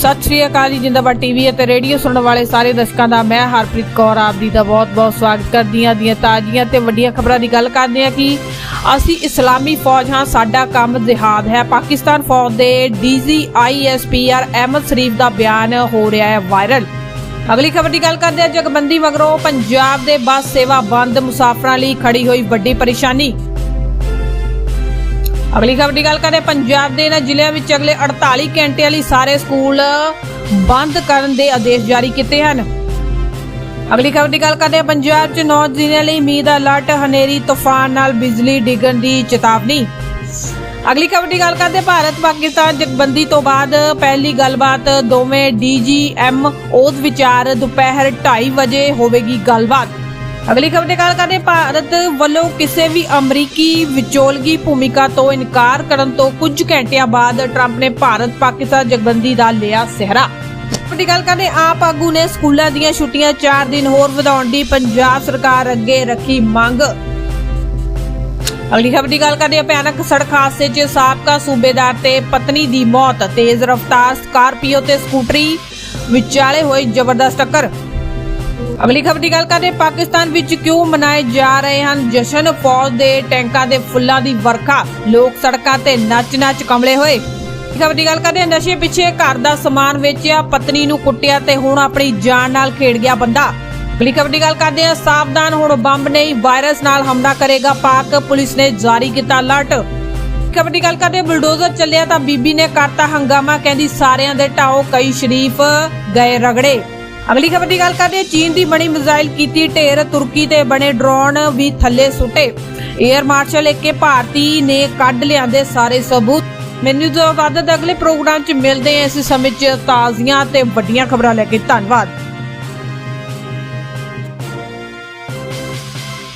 ਸਤਿ ਸ਼੍ਰੀ ਅਕਾਲ ਜੀ, ਜਿੰਦਾਬਾਦ ਟੀਵੀ ਅਤੇ ਰੇਡੀਓ ਸੁਣਨ ਵਾਲੇ ਸਾਰੇ ਦਰਸ਼ਕਾਂ ਦਾ। ਮੈਂ ਹਰਪ੍ਰੀਤ ਕੌਰ, ਆਪ ਜੀ ਦਾ ਬਹੁਤ-ਬਹੁਤ ਸਵਾਗਤ ਕਰਦੀ ਹਾਂ, ਦੀਆਂ ਤਾਜ਼ੀਆਂ ਤੇ ਵੱਡੀਆਂ ਖਬਰਾਂ ਦੀ ਗੱਲ ਕਰਦੇ ਹਾਂ ਕਿ ਅਸੀਂ ਇਸਲਾਮੀ ਫੌਜ, ਹਾਂ, ਸਾਡਾ ਕੰਮ ਜਿਹਾਦ ਹੈ। ਪਾਕਿਸਤਾਨ ਫੌਜ ਦੇ ਡੀਜੀ ਆਈਐਸਪੀਆਰ ਅਹਿਮਦ ਸ਼ਰੀਫ ਦਾ ਬਿਆਨ ਹੋ ਰਿਹਾ ਹੈ ਵਾਇਰਲ। ਅਗਲੀ ਖਬਰ ਦੀ ਗੱਲ ਕਰਦੇ ਹਾਂ, ਜਗਬੰਦੀ ਮਗਰੋਂ ਪੰਜਾਬ ਦੇ ਬੱਸ ਸੇਵਾ ਬੰਦ, ਮੁਸਾਫਰਾਂ ਲਈ ਖੜੀ ਹੋਈ ਵੱਡੀ ਪਰੇਸ਼ਾਨੀ। ਅਗਲੀ ਖਬਰ ਦੀ ਗੱਲ ਕਰਦੇ ਪੰਜਾਬ ਦੇ ਇਹਨਾਂ ਜ਼ਿਲ੍ਹਿਆਂ ਵਿੱਚ ਅਗਲੇ 48 ਘੰਟਿਆਂ ਲਈ ਸਾਰੇ ਸਕੂਲ ਬੰਦ ਕਰਨ ਦੇ ਆਦੇਸ਼ ਜਾਰੀ ਕੀਤੇ ਹਨ। ਅਗਲੀ ਖਬਰ ਦੀ ਗੱਲ ਕਰਦੇ ਹਾਂ, ਪੰਜਾਬ 'ਚ 9 ਜ਼ਿਲ੍ਹਿਆਂ ਲਈ ਮੀਂਹ ਦਾ ਅਲਰਟ, ਹਨੇਰੀ, ਤੂਫਾਨ ਨਾਲ ਬਿਜਲੀ ਡਿੱਗਣ ਦੀ ਚੇਤਾਵਨੀ। ਅਗਲੀ ਖਬਰ ਦੀ ਗੱਲ ਕਰਦੇ ਭਾਰਤ, ਪਾਕਿਸਤਾਨ ਜਗਬੰਦੀ ਤੋਂ ਬਾਅਦ ਪਹਿਲੀ ਗੱਲਬਾਤ ਦੋਵੇਂ ਡੀਜੀਐਮ ਉਸ ਵਿਚਾਰ ਦੁਪਹਿਰ 2:30 ਵਜੇ ਹੋਵੇਗੀ ਗੱਲਬਾਤ। ਅਗਲੀ ਖਬਰ ਦੀ ਗੱਲ ਕਰਦੇ ਭਾਰਤ ਵੱਲੋਂ ਕਿਸੇ ਵੀ ਅਮਰੀਕੀ ਵਿਚੋਲਗੀ ਭੂਮਿਕਾ ਤੋਂ ਇਨਕਾਰ ਕਰਨ ਤੋਂ ਕੁਝ ਘੰਟਿਆਂ ਬਾਅਦ ਟਰੰਪ ਨੇ ਭਾਰਤ ਪਾਕਿਸਤਾਨ ਜਗਬੰਦੀ ਦਾ ਲਿਆ ਸਿਹਰਾ। ਦੀ ਗੱਲ ਕਰਦੇ ਆਪ ਆਗੂ ਨੇ ਸਕੂਲਾਂ ਦੀਆਂ ਛੁੱਟੀਆਂ 4 ਦਿਨ ਹੋਰ ਵਧਾਉਣ ਦੀ ਪੰਜਾਬ ਸਰਕਾਰ ਅੱਗੇ ਰੱਖੀ ਮੰਗ। ਅਗਲੀ ਖਬਰ ਦੀ ਗੱਲ ਕਰਦੇ ਹਾਂ, ਭਿਆਨਕ ਸੜਕ ਹਾਦਸੇ 'ਚ ਸਾਬਕਾ ਸੂਬੇਦਾਰ ਤੇ ਪਤਨੀ ਦੀ ਮੌਤ, ਤੇਜ਼ ਰਫ਼ਤਾਰ ਸਕਾਰਪੀਓ ਤੇ ਸਕੂਟਰੀ ਵਿਚਾਲੇ ਹੋਈ ਜ਼ਬਰਦਸਤ ਟੱਕਰ। ਅਗਲੀ ਖਬਰ ਦੀ ਗੱਲ ਕਰਦੇ ਪਾਕਿਸਤਾਨ ਵਿੱਚ ਕਿਉਂ ਮਨਾਏ ਜਾ ਰਹੇ ਹਨ ਜਸ਼ਨ? ਫੌਜ ਦੇ ਟੈਂਕਾਂ ਦੇ ਫੁੱਲਾਂ ਦੀ ਵਰਖਾ ਲੋਕ ਸੜਕਾਂ ਤੇ ਨੱਚ-ਨੱਚ ਕਮਲੇ ਹੋਏ। ਖਬਰ ਦੀ ਗੱਲ ਕਰਦੇ ਨਸ਼ੇ ਪਿੱਛੇ ਘਰ ਦਾ ਸਮਾਨ ਵੇਚਿਆ ਪਤਨੀ ਨੂੰ ਕੁੱਟਿਆ ਤੇ ਹੁਣ ਆਪਣੀ ਜਾਨ ਨਾਲ ਖੇਡ ਗਿਆ ਬੰਦਾ। ਅਗਲੀ ਖਬਰ ਦੀ ਗੱਲ ਕਰਦੇ ਹਾਂ ਸਾਵਧਾਨ ਹੁਣ ਬੰਬ ਨਹੀਂ ਵਾਇਰਸ ਨਾਲ ਹਮਲਾ ਕਰੇਗਾ ਪਾਕ ਪੁਲਿਸ ਨੇ ਜਾਰੀ ਕੀਤਾ ਅਲਰਟ। ਖਬਰ ਦੀ ਗੱਲ ਕਰਦੇ ਹਾਂ, ਬੁਲਡੋਜ਼ਰ ਚੱਲਿਆ ਤਾਂ ਬੀਬੀ ਨੇ ਕਰਤਾ ਹੰਗਾਮਾ ਕਹਿੰਦੀ ਸਾਰਿਆਂ ਦੇ ਢਾਓ ਕਈ ਸ਼ਰੀਫ ਗਏ ਰਗੜੇ। ਅਗਲੀ ਖਬਰ ਦੀ ਗੱਲ ਕਰਦੇ ਹਾਂ, ਚੀਨ ਦੀ ਬਣੀ ਮਿਜ਼ਾਈਲ ਕੀਤੀ ਢੇਰ, ਤੁਰਕੀ ਤੇ ਬਣੇ ਡਰੋਨ ਵੀ ਥੱਲੇ ਸੁੱਟੇ। 에ਅਰ ਮਾਰਸ਼ਲ ਏਕੇ ਭਾਰਤੀ ਨੇ ਕੱਢ ਲਿਆਂਦੇ ਸਾਰੇ ਸਬੂਤ। ਮੈਨੂੰ ਤੋਂ ਬਾਅਦ ਅਗਲੇ ਪ੍ਰੋਗਰਾਮ 'ਚ ਮਿਲਦੇ ਹਾਂ, ਇਸ ਸਮੇਂ 'ਚ ਤਾਜ਼ੀਆਂ ਤੇ ਵੱਡੀਆਂ ਖਬਰਾਂ ਲੈ ਕੇ ਧੰਨਵਾਦ।